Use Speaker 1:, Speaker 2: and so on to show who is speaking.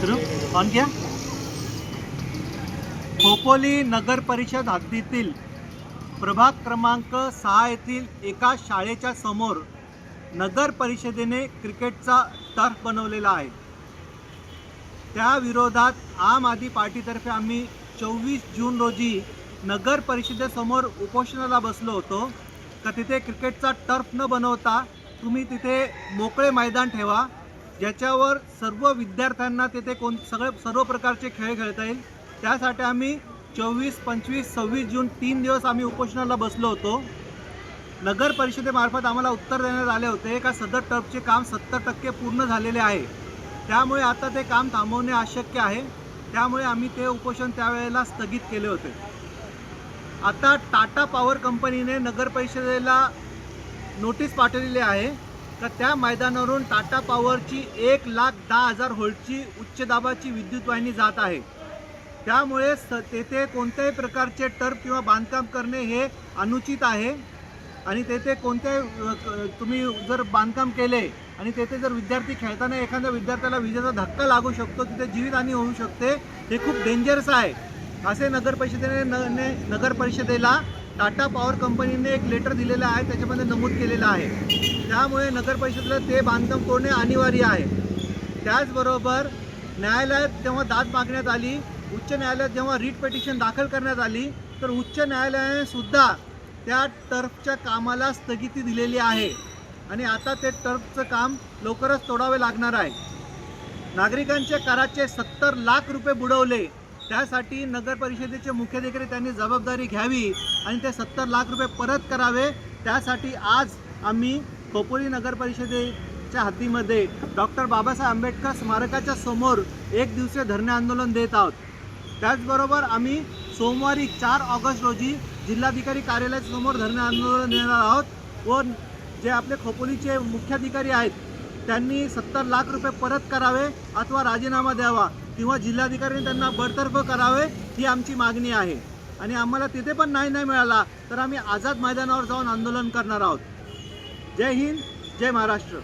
Speaker 1: सुरू. ऑन घ्या. खोपोली नगर परिषद हद्दीतील प्रभाग क्रमांक सहा येथील एका शाळेच्या समोर नगर परिषदेने क्रिकेटचा टर्फ बनवलेला आहे. त्या विरोधात आम आदमी पार्टीतर्फे आम्ही चोवीस जून रोजी नगर परिषदेसमोर उपोषणाला बसलो होतो. का तिथे क्रिकेटचा टर्फ न बनवता तुम्ही तिथे मोकळे मैदान ठेवा. ज्याच्यावर सर्व विद्यार्थ्यांना तिथे कोण सगळे सर्व प्रकारचे खेळ खेळता येईल. त्यासाठी आम्ही चोवीस पंचवीस सव्वीस जून तीन दिवस आम्ही उपोषणाला बसलो होतो. नगर परिषदेमार्फत आम्हाला उत्तर देण्यात आले होते. का सदर टर्फचे काम सत्तर टक्के पूर्ण झालेले आहे. त्यामुळे आता ते काम थांबवणे अशक्य आहे. त्यामुळे आम्ही ते उपोषण त्यावेळेला स्थगित केले होते. आता टाटा पॉवर कंपनीने नगर परिषदेला नोटीस पाठवलेली आहे. तर त्या मैदानावरून टाटा पॉवरची एक लाख दहा हजार होल्टची उच्च दाबाची विद्युत वाहिनी जात आहे. त्यामुळे स तेथे कोणत्याही प्रकारचे टर्फ किंवा बांधकाम करणे हे अनुचित आहे. आणि तेथे कोणत्याही तुम्ही जर बांधकाम केले आणि तेथे जर विद्यार्थी खेळताना एखाद्या विद्यार्थ्याला विजेचा धक्का लागू शकतो तिथे जीवितहानी होऊ शकते. हे खूप डेंजरस आहे. असे नगर परिषदेने न ने नगर परिषदेला टाटा पॉवर कंपनीने एक लेटर दिलेलं आहे त्याच्यामध्ये नमूद केलेलं आहे. त्यामुळे नगर परिषदेला ते बांधकाम तोडणे अनिवार्य आहे. त्याचबरोबर न्यायालयात जेव्हा दाद मागण्यात आली उच्च न्यायालयात जेव्हा रीट पिटिशन दाखल करण्यात आली तर उच्च न्यायालयाने सुद्धा त्या टर्फच्या कामाला स्थगिती दिलेली आहे. आणि आता ते टर्फचं काम लवकरच तोडावे लागणार आहे. नागरिकांच्या कराचे सत्तर लाख रुपये बुडवले. त्यासाठी नगर परिषदेचे मुख्याधिकारी त्यांनी जबाबदारी घ्यावी आणि ते सत्तर लाख रुपये परत करावे. त्यासाठी आज आम्ही खोपोली नगर परिषदेच्या हद्दीमध्ये डॉक्टर बाबासाहेब आंबेडकर स्मारकाच्या समोर एक दिवसीय धरणे आंदोलन देत आहोत. त्याचबरोबर आम्ही सोमवारी चार ऑगस्ट रोजी जिल्हाधिकारी कार्यालयासमोर धरणे आंदोलन देणार आहोत व जे आपले खोपोलीचे मुख्याधिकारी आहेत त्यांनी सत्तर लाख रुपये परत करावे अथवा राजीनामा द्यावा. किंवा जिल्हाधिकाऱ्यांनी त्यांना बडतर्फ करावे ही आमची मागणी आहे. आणि आम्हाला तिथे पण नाही नाही मिळाला तर आम्ही आझाद मैदानावर जाऊन आंदोलन करणार आहोत. जय हिंद जय महाराष्ट्र.